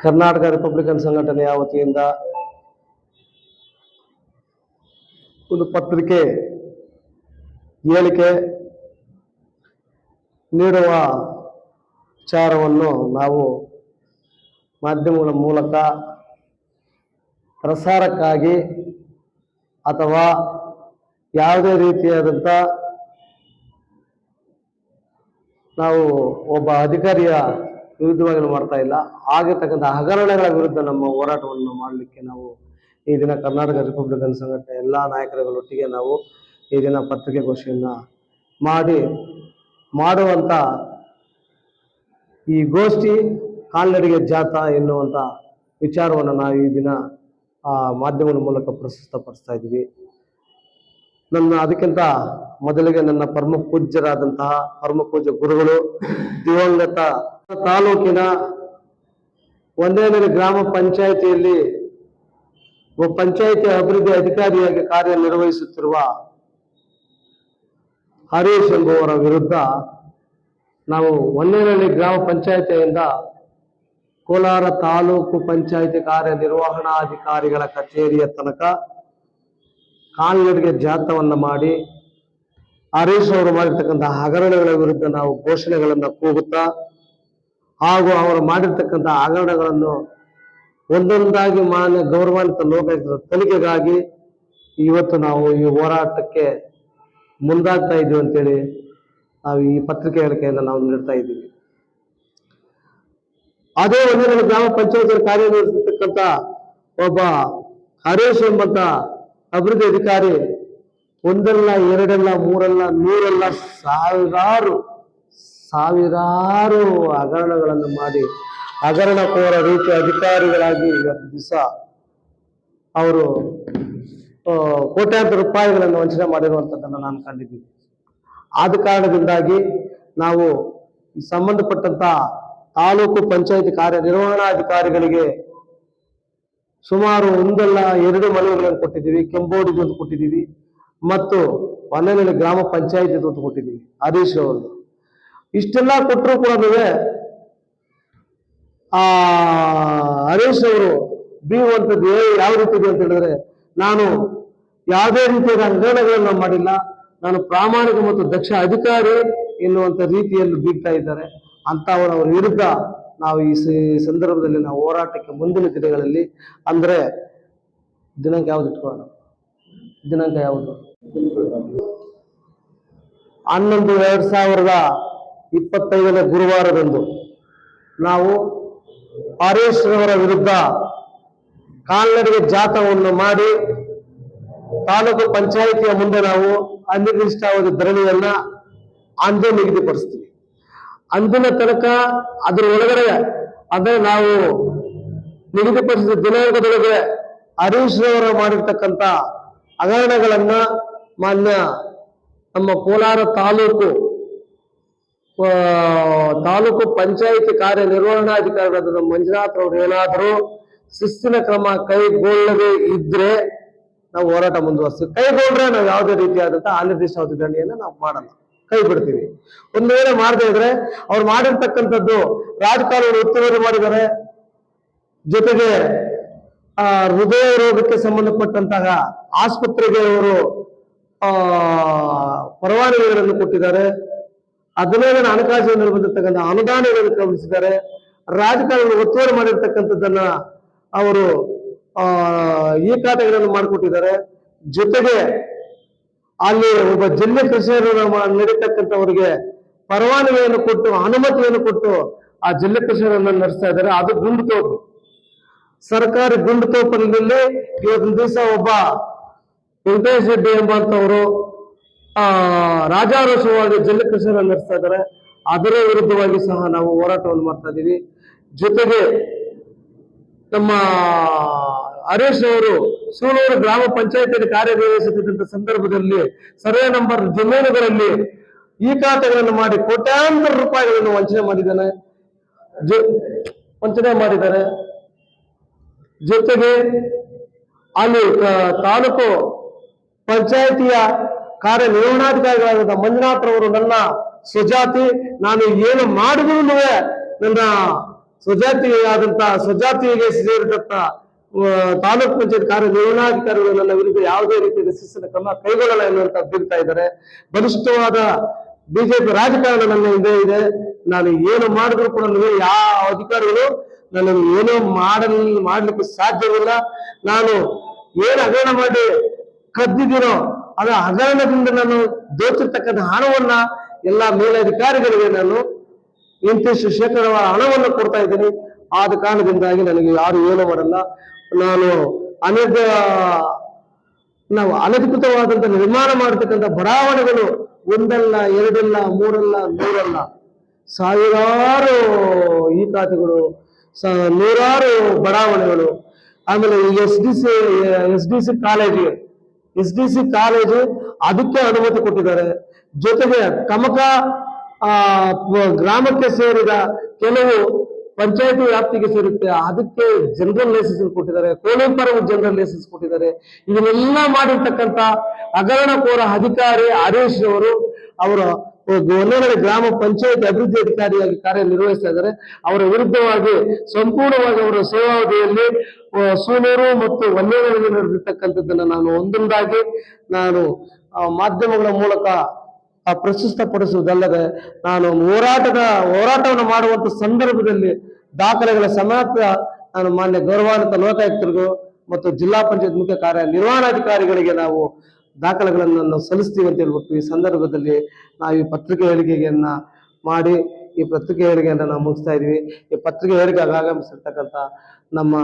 Karnataka Republican ಸಂಘಟನೆಯ ವತಿಯಿಂದ ಒಂದು ಪತ್ರಿಕೆ ಹೇಳಿಕೆ ನೀಡುವ ವಿಚಾರವನ್ನು ನಾವು ಮಾಧ್ಯಮಗಳ ಮೂಲಕ ಪ್ರಸಾರಕ್ಕಾಗಿ ಅಥವಾ ಯಾವುದೇ ರೀತಿಯಾದಂಥ ನಾವು ಒಬ್ಬ ಅಧಿಕಾರಿಯ ವಿರುದ್ಧವಾಗಿ ಮಾಡ್ತಾ ಇಲ್ಲ. ಆಗಿರ್ತಕ್ಕಂಥ ಹಗರಣಗಳ ವಿರುದ್ಧ ನಮ್ಮ ಹೋರಾಟವನ್ನು ಮಾಡಲಿಕ್ಕೆ ನಾವು ಈ ದಿನ ಕರ್ನಾಟಕ ರಿಪಬ್ಲಿಕನ್ ಸಂಘಟನೆ ಎಲ್ಲ ನಾಯಕರುಗಳೊಟ್ಟಿಗೆ ನಾವು ಈ ದಿನ ಪತ್ರಿಕೆಗೋಷ್ಠಿಯನ್ನು ಮಾಡಿ ಮಾಡುವಂತ ಈ ಗೋಷ್ಠಿ ಕಾಲ್ನಡಿಗೆ ಜಾತ ಎನ್ನುವಂಥ ವಿಚಾರವನ್ನು ನಾವು ಈ ದಿನ, ಆ, ಮಾಧ್ಯಮದ ಮೂಲಕ ಪ್ರಸ್ತುತಪಡಿಸ್ತಾ ಇದ್ದೀವಿ. ನನ್ನ ಅದಕ್ಕಿಂತ ಮೊದಲಿಗೆ ನನ್ನ ಪರಮ ಪೂಜ್ಯರಾದಂತಹ ಪರಮ ಪೂಜ್ಯ ಗುರುಗಳು ದಿವಂಗತ ತಾಲೂಕಿನ ಒಂದೇನೂರು ಗ್ರಾಮ ಪಂಚಾಯಿತಿಯಲ್ಲಿ ಪಂಚಾಯಿತಿ ಅಭಿವೃದ್ಧಿ ಅಧಿಕಾರಿಯಾಗಿ ಕಾರ್ಯನಿರ್ವಹಿಸುತ್ತಿರುವ ಹರೀಶ್ ಎಂಬುವರ ವಿರುದ್ಧ ನಾವು ಒಂದೇನಹಳ್ಳಿ ಗ್ರಾಮ ಪಂಚಾಯಿತಿಯಿಂದ ಕೋಲಾರ ತಾಲೂಕು ಪಂಚಾಯಿತಿ ಕಾರ್ಯನಿರ್ವಹಣಾಧಿಕಾರಿಗಳ ಕಚೇರಿಯ ತನಕ ಕಾಲ್ನಡಿಗೆ ಜಾಥವನ್ನು ಮಾಡಿ ಹರೀಶ್ ಅವರು ಮಾಡಿರ್ತಕ್ಕಂಥ ಹಗರಣಗಳ ವಿರುದ್ಧ ನಾವು ಘೋಷಣೆಗಳನ್ನ ಕೂಗುತ್ತಾ ಹಾಗೂ ಅವರು ಮಾಡಿರ್ತಕ್ಕಂಥ ಹಗರಣಗಳನ್ನು ಒಂದೊಂದಾಗಿ ಮಾನ್ಯ ಗೌರವಾನ್ವಿತ ಲೋಕಾಯುಕ್ತರ ತನಿಖೆಗಾಗಿ ಇವತ್ತು ನಾವು ಈ ಹೋರಾಟಕ್ಕೆ ಮುಂದಾಗ್ತಾ ಇದ್ದೀವಿ ಅಂತೇಳಿ ನಾವು ಈ ಪತ್ರಿಕೆ ಹೇಳಿಕೆಯನ್ನು ನಾವು ನೀಡ್ತಾ ಇದ್ದೀವಿ. ಅದೇ ಒಂದು ಗ್ರಾಮ ಪಂಚಾಯತ್ ಕಾರ್ಯನಿರ್ವಹಿಸತಕ್ಕಂಥ ಒಬ್ಬ ಹರೀಶ್ ಎಂಬಂತ ಅಭಿವೃದ್ಧಿ ಅಧಿಕಾರಿ, ಒಂದಲ್ಲ, ಎರಡಲ್ಲ, ಮೂರಲ್ಲ, ನೂರಲ್ಲ, ಸಾವಿರಾರು ಸಾವಿರಾರು ಹಗರಣಗಳನ್ನು ಮಾಡಿ ಹಗರಣಕೋರ ರೀತಿಯ ಅಧಿಕಾರಿಗಳಾಗಿ ಇವತ್ತು ದಿವಸ ಅವರು ಕೋಟ್ಯಾಂತರ ರೂಪಾಯಿಗಳನ್ನು ವಂಚನೆ ಮಾಡಿರುವಂಥದ್ದನ್ನು ನಾನು ಕಂಡಿದ್ದೀನಿ. ಆದ ಕಾರಣದಿಂದಾಗಿ ನಾವು ಈ ಸಂಬಂಧಪಟ್ಟಂತ ತಾಲೂಕು ಪಂಚಾಯಿತಿ ಕಾರ್ಯನಿರ್ವಹಣಾಧಿಕಾರಿಗಳಿಗೆ ಸುಮಾರು ಒಂದಲ್ಲ ಎರಡು ಮನವಿಗಳನ್ನು ಕೊಟ್ಟಿದ್ದೀವಿ, ಕೆಂಬೋಡಿಗೆ ಒಂದು ಕೊಟ್ಟಿದ್ದೀವಿ ಮತ್ತು ಹೊನ್ನೆನಹಳ್ಳಿ ಗ್ರಾಮ ಪಂಚಾಯತ್ ಒಂದು ಕೊಟ್ಟಿದ್ದೀವಿ, ಹರೀಶ್ ಅವರು ಇಷ್ಟೆಲ್ಲ ಕೊಟ್ಟರು ಕೂಡ ಆ, ಹರೀಶ್ ಅವರು ಬೀಳುವಂಥದ್ದು ಯಾವ ರೀತಿ ಇದೆ ಅಂತ ಹೇಳಿದ್ರೆ, ನಾನು ಯಾವುದೇ ರೀತಿಯಾದ ಹಗರಣಗಳನ್ನು ಮಾಡಿಲ್ಲ. ನಾನು ಪ್ರಾಮಾಣಿಕ ಮತ್ತು ದಕ್ಷ ಅಧಿಕಾರಿ ಎನ್ನುವಂಥ ರೀತಿಯಲ್ಲಿ ಬೀಗ್ತಾ ಇದ್ದಾರೆ. ಅಂತವರ ವಿರುದ್ಧ ನಾವು ಈ ಸಂದರ್ಭದಲ್ಲಿ ನಾವು ಹೋರಾಟಕ್ಕೆ ಮುಂದಿನ ದಿನಗಳಲ್ಲಿ, ಅಂದ್ರೆ ದಿನಾಂಕ ಯಾವ್ದು ಇಟ್ಕೊಳ್ಳೋಣ? ದಿನಾಂಕ ಯಾವುದು? ಹನ್ನೊಂದು, ಎರಡು ಸಾವಿರದ ಇಪ್ಪತ್ತೈದನೇ ಗುರುವಾರದಂದು ನಾವು ಹರೀಶ್ ರವರ ವಿರುದ್ಧ ಕಾಲ್ನಡಿಗೆ ಜಾಥವನ್ನು ಮಾಡಿ ತಾಲೂಕು ಪಂಚಾಯಿತಿಯ ಮುಂದೆ ನಾವು ಅನಿರ್ದಿಷ್ಟಾವಧಿ ಧರಣಿಯನ್ನ ಅಂದೇ ನಿಗದಿಪಡಿಸ್ತೀವಿ. ಅಂದಿನ ತನಕ ಅದರ ಒಳಗಡೆ ಅಂದ್ರೆ ನಾವು ನಿಗದಿಪಡಿಸಿದ ದಿನಾಂಕದೊಳಗೆ ಹರೀಶ್ ರವರು ಮಾಡಿರ್ತಕ್ಕಂಥ ಹಗರಣಗಳನ್ನ ಮಾನ್ಯ ನಮ್ಮ ಕೋಲಾರ ತಾಲೂಕು ತಾಲೂಕು ಪಂಚಾಯಿತಿ ಕಾರ್ಯನಿರ್ವಹಣಾಧಿಕಾರಿಗಳಾದ ಮಂಜುನಾಥ್ ಅವರು ಏನಾದರೂ ಶಿಸ್ತಿನ ಕ್ರಮ ಕೈಗೊಳ್ಳದೆ ಇದ್ರೆ ನಾವು ಹೋರಾಟ ಮುಂದುವರಿಸ್ತೀವಿ ಕೈಗೊಂಡ್ರೆ ನಾವು ಯಾವುದೇ ರೀತಿಯಾದಂತಹ ಅನಿರ್ದಿಷ್ಟಾವಧಿ ದಂಡಿಯನ್ನ ನಾವು ಮಾಡಲ್ಲ, ಕೈ ಬಿಡ್ತೀವಿ. ಒಂದು ವೇಳೆ ಮಾಡದೇ ಇದ್ರೆ ಅವ್ರು ಮಾಡಿರ್ತಕ್ಕಂಥದ್ದು ರಾಜಕಾರಣ ಒತ್ತುವರಿ ಮಾಡಿದ್ದಾರೆ ಜೊತೆಗೆ, ಆ, ಹೃದಯ ರೋಗಕ್ಕೆ ಸಂಬಂಧಪಟ್ಟಂತಹ ಆಸ್ಪತ್ರೆಗೆ ಅವರು, ಆ, ಪರವಾನಗಿಗಳನ್ನು ಕೊಟ್ಟಿದ್ದಾರೆ. ಹದಿನೈದನೇ ಹಣಕಾಸಿನಲ್ಲಿ ಬಂದಿರತಕ್ಕಂಥ ಅನುದಾನಗಳನ್ನು ಗಮನಿಸಿದ್ದಾರೆ ರಾಜಕಾರಣ ಒತ್ತುವರಿ ಮಾಡಿರ್ತಕ್ಕಂಥದ್ದನ್ನ ಅವರು ಈ ಖಾತೆಗಳನ್ನು ಮಾಡಿಕೊಟ್ಟಿದ್ದಾರೆ. ಜೊತೆಗೆ ಅಲ್ಲಿ ಒಬ್ಬ ಜಿಲ್ಲೆ ಕೃಷಿಯರು ನಡೀತಕ್ಕಂಥವರಿಗೆ ಪರವಾನಗಿಯನ್ನು ಕೊಟ್ಟು, ಅನುಮತಿಯನ್ನು ಕೊಟ್ಟು ಆ ಜಿಲ್ಲೆ ಕೃಷಿಯರನ್ನು ನಡೆಸ್ತಾ ಇದ್ದಾರೆ. ಅದು ಗುಂಡು ತೋಪು. ಸರ್ಕಾರಿ ಗುಂಡು ತೋಪಿನಲ್ಲಿ ಇವತ್ತಿನ ದಿವಸ ಒಬ್ಬ ವೆಂಕಟೇಶ್ ರೆಡ್ಡಿ ಎಂಬಂತವರು ಆ, ರಾಜಾರೋಷವಾಗಿ ಜಿಲ್ಲೆ ಕೃಷಿಯನ್ನು ನಡೆಸ್ತಾ ಇದ್ದಾರೆ. ಅದರ ವಿರುದ್ಧವಾಗಿ ಸಹ ನಾವು ಹೋರಾಟವನ್ನು ಮಾಡ್ತಾ ಇದ್ದೀವಿ. ಜೊತೆಗೆ ನಮ್ಮ ಹರೀಶ್ ಅವರು ಸೂಳೂರು ಗ್ರಾಮ ಪಂಚಾಯತಿಯಲ್ಲಿ ಕಾರ್ಯನಿರ್ವಹಿಸುತ್ತಿದ್ದಂತ ಸಂದರ್ಭದಲ್ಲಿ ಸರ್ವೆ ನಂಬರ್ ಜಮೀನುಗಳಲ್ಲಿ ಈ ಖಾತೆಗಳನ್ನು ಮಾಡಿ ಕೋಟ್ಯಾಂತರ ರೂಪಾಯಿಗಳನ್ನು ವಂಚನೆ ಮಾಡಿದ್ದಾನೆ. ವಂಚನೆ ಮಾಡಿದ್ದಾರೆ. ಜೊತೆಗೆ ಅಲ್ಲಿ ತಾಲೂಕು ಪಂಚಾಯಿತಿಯ ಕಾರ್ಯನಿರ್ವಹಣಾಧಿಕಾರಿಗಳಾದ ಮಂಜುನಾಥ್ ರವರು ನನ್ನ ಸ್ವಜಾತಿ. ನಾನು ಏನು ಮಾಡಿದ್ರು ನನ್ನ ಸ್ವಜಾತಿಯಾದಂತಹ ಸ್ವಜಾತಿಗೆ ಸೇರಿದಂತ ತಾಲೂಕ್ ಪಂಚಾಯತ್ ಕಾರ್ಯನಿರ್ವಹಣಾಧಿಕಾರಿಗಳು ನನ್ನ ವಿರುದ್ಧ ಯಾವುದೇ ರೀತಿಯ ಶಿಸ್ತಿನ ಕ್ರಮ ಕೈಗೊಳ್ಳಲ್ಲ ಎನ್ನುವಂತ ಬೀಳ್ತಾ ಇದ್ದಾರೆ. ಬಲಿಷ್ಠವಾದ ಬಿಜೆಪಿ ರಾಜಕಾರಣ ನನ್ನ ಹಿಂದೆ ಇದೆ. ನಾನು ಏನು ಮಾಡಿದ್ರು ಕೂಡ ನನಗೆ ಯಾವ ಅಧಿಕಾರಿಗಳು ನನ್ನನ್ನು ಏನೋ ಮಾಡಲ್, ಮಾಡ್ಲಿಕ್ಕೆ ಸಾಧ್ಯವಿಲ್ಲ. ನಾನು ಏನು ಹಗರಣ ಮಾಡಿ ಕದ್ದಿದ್ದೀನೋ ಅದು ಹಗರಣದಿಂದ ನಾನು ದೋಚಿರ್ತಕ್ಕಂಥ ಹಣವನ್ನ ಎಲ್ಲ ಮೇಲಧಿಕಾರಿಗಳಿಗೆ ನಾನು ಇಂತಿಷ್ಟು ಶೇಕಡವಾರ ಹಣವನ್ನು ಕೊಡ್ತಾ ಇದ್ದೀನಿ. ಆದ ಕಾರಣದಿಂದಾಗಿ ನನಗೆ ಯಾರು ಏನೂ ಮಾಡಲ್ಲ. ನಾನು ಅನಧ ನಾವು ಅನಧಿಕೃತವಾದಂತ ನಿರ್ಮಾಣ ಮಾಡತಕ್ಕಂಥ ಬಡಾವಣೆಗಳು ಒಂದಲ್ಲ, ಎರಡಲ್ಲ, ಮೂರಲ್ಲ, ನೂರಲ್ಲ, ಸಾವಿರಾರು ಈ ಖಾತೆಗಳು, ಸ- ನೂರಾರು ಬಡಾವಣೆಗಳು. ಆಮೇಲೆ S D C, S D C ಕಾಲೇಜಿಗೆ ಎಸ್ ಡಿ ಸಿ ಕಾಲೇಜು ಅದಕ್ಕೆ ಅನುಮತಿ ಕೊಟ್ಟಿದ್ದಾರೆ. ಜೊತೆಗೆ ಕಮಕ ಗ್ರಾಮಕ್ಕೆ ಸೇರಿದ ಕೆಲವು ಪಂಚಾಯತಿ ವ್ಯಾಪ್ತಿಗೆ ಸೇರುತ್ತೆ. ಅದಕ್ಕೆ ಜನರಲ್ ಲೈಸೆನ್ಸ್ ಕೊಟ್ಟಿದ್ದಾರೆ. ಕೋಳಿಪರವ ಜನರಲ್ ಲೈಸೆನ್ಸ್ ಕೊಟ್ಟಿದ್ದಾರೆ. ಇದನ್ನೆಲ್ಲ ಮಾಡಿರ್ತಕ್ಕಂಥ ಹಗರಣಕೋರ ಅಧಿಕಾರಿ ಹರೀಶ್ ಅವರು ಅವರ ಹೊನ್ನನಗರ ಗ್ರಾಮ ಪಂಚಾಯತ್ ಅಭಿವೃದ್ಧಿ ಅಧಿಕಾರಿಯಾಗಿ ಕಾರ್ಯನಿರ್ವಹಿಸ್ತಾ ಇದ್ದಾರೆ. ಅವರ ವಿರುದ್ಧವಾಗಿ ಸಂಪೂರ್ಣವಾಗಿ ಅವರ ಸೇವಾವಧಿಯಲ್ಲಿ ಸೂಲೂರು ಮತ್ತು ವನ್ಯಗಳಿಗೆ ನಡೆದಿರ್ತಕ್ಕಂಥದ್ದನ್ನ ನಾನು ಒಂದೊಂದಾಗಿ ನಾನು ಮಾಧ್ಯಮಗಳ ಮೂಲಕ ಪ್ರಶಸ್ತಪಡಿಸುವುದಲ್ಲದೆ ನಾನು ಹೋರಾಟದ, ಹೋರಾಟವನ್ನು ಮಾಡುವಂತ ಸಂದರ್ಭದಲ್ಲಿ ದಾಖಲೆಗಳ ಸಮೇತ ನಾನು ಮಾನ್ಯ ಗೌರವಾನ್ವಿತ ಲೋಕಾಯುಕ್ತರಿಗೂ ಮತ್ತು ಜಿಲ್ಲಾ ಪಂಚಾಯತ್ ಮುಖ್ಯ ಕಾರ್ಯನಿರ್ವಹಣಾಧಿಕಾರಿಗಳಿಗೆ ನಾವು ದಾಖಲೆಗಳನ್ನು ನಾವು ಸಲ್ಲಿಸ್ತೀವಿ ಅಂತ ಹೇಳ್ಬಿಟ್ಟು ಈ ಸಂದರ್ಭದಲ್ಲಿ ನಾವು ಈ ಪತ್ರಿಕೆ ಹೇಳಿಕೆಯನ್ನು ಮಾಡಿ ಈ ಪತ್ರಿಕೆ ಹೇಳಿಕೆಯನ್ನ ನಾವು ಮುಗಿಸ್ತಾ ಇದ್ದೀವಿ ಈ ಪತ್ರಿಕೆ ಹೇಳಿಕೆಗೆ ಆಗಮಿಸಿರ್ತಕ್ಕಂಥ ನಮ್ಮ